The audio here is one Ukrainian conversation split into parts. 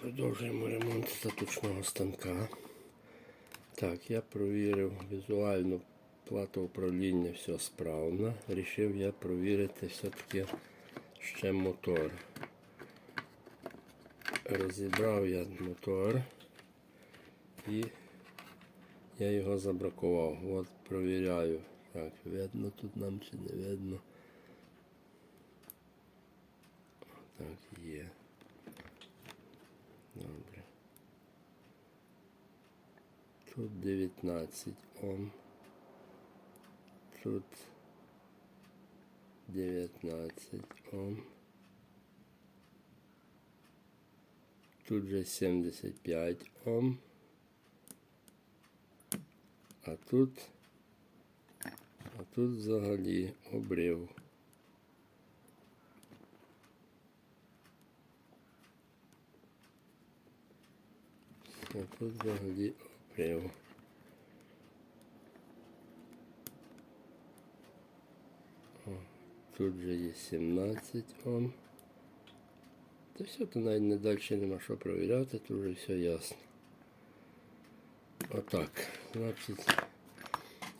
Продовжуємо ремонт статучного станка. Так, я провірив візуально плата управління все справно. Рішив я провірити все-таки ще мотор. Розібрав я мотор і я його забракував. От провіряю. Так, видно тут нам чи не видно. Так, є. Тут 19 Ом. Тут 19 Ом. Тут же 75 Ом. А тут, а тут взагалі обрив. А тут взагалі обрив. О, тут же є 17 Ом. Та все, то навіть не далі нема що провіряти, тут вже все ясно. Отак. Значить,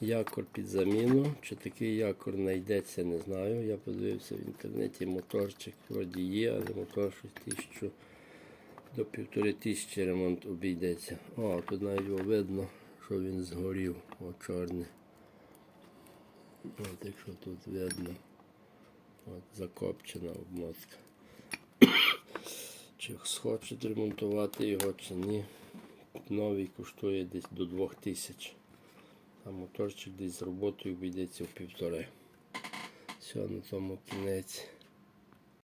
якор під заміну. Чи такий якор знайдеться, не знаю. Я подивився в інтернеті, моторчик вроді є, але мотор щось тисячу до півтори тисячі ремонт обійдеться. О, тут навіть його видно, що він згорів. О, чорний. От якщо тут видно. От закопчена обмотка. Чи схочуть ремонтувати його, чи ні. Новий коштує десь до 2000. А моторчик десь з роботою обійдеться в півтори. Все, на тому кінець.